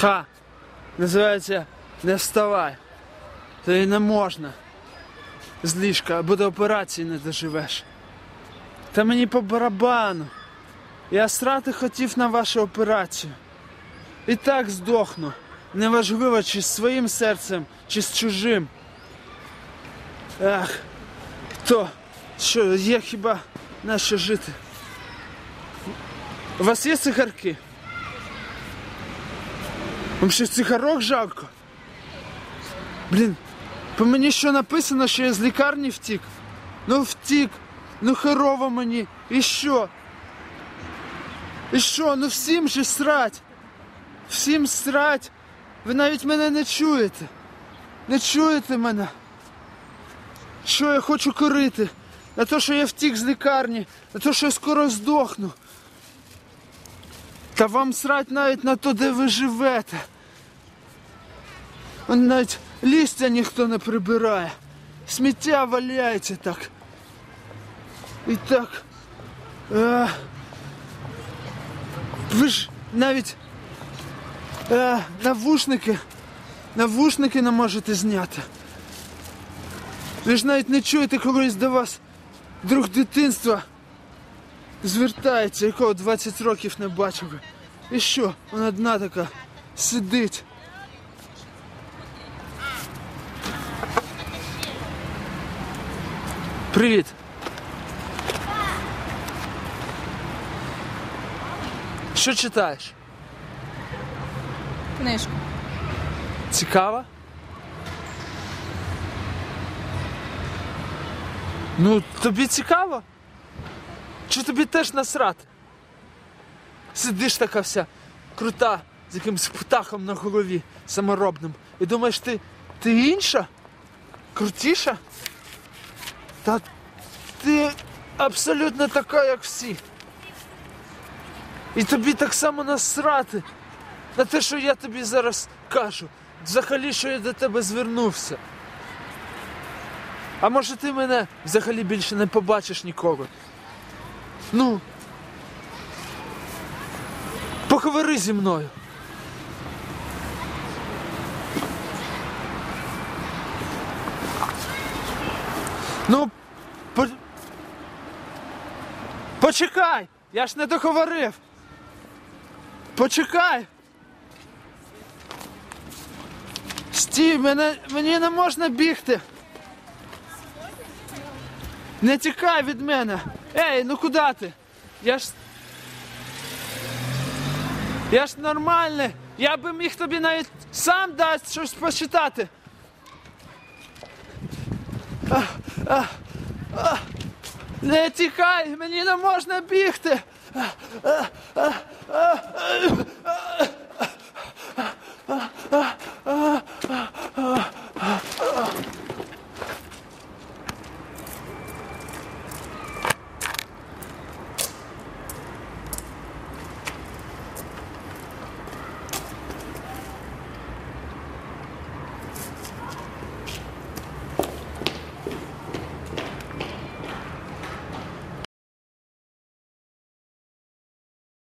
Ха! Називається не вставай. То і не можна. З ліжка, або до операції не доживеш. Та мені по барабану. Я срати хотів на вашу операцію. І так здохну. Неважливо, чи з своїм серцем, чи з чужим. Ах, то, що є хіба на що жити? У вас є цигарки? Вам що цигарок жалко? Блін, по мені що написано, що я з лікарні втік? Ну втік, ну херово мені. І що? І що? Ну всім же срать. Всім срать. Ви навіть мене не чуєте. Не чуєте мене. Що я хочу курити? На те, що я втік з лікарні, на те, що я скоро здохну. Та вам срать навіть на то, де ви живете. Навіть листя ніхто не прибирає. Сміття валяється так. І так. А, ви ж навіть а, навушники. Навушники не можете зняти. Ви ж навіть не чуєте, коли до вас друг дитинства звертається, якого 20 років не бачив. І що? Вона одна така сидить. Привіт. Що читаєш? Книжку. Цікаво? Ну, тобі цікаво? Чи тобі теж насрати? Сидиш така вся крута, з якимсь птахом на голові саморобним. І думаєш, ти, ти інша? Крутіша? Та ти абсолютно така, як всі. І тобі так само насрати на те, що я тобі зараз кажу. Взагалі, що я до тебе звернувся. А може ти мене взагалі більше не побачиш ніколи? Ну. Поговори зі мною. Ну. По... Почекай! Я ж не договорив. Почекай. Стій, мене, мені не можна бігти. Не тікай від мене. Ей, ну куди ти? Я ж. Я ж нормальний. Я би міг тобі навіть сам дасть щось почитати. А, Не тікай, мені не можна бігти.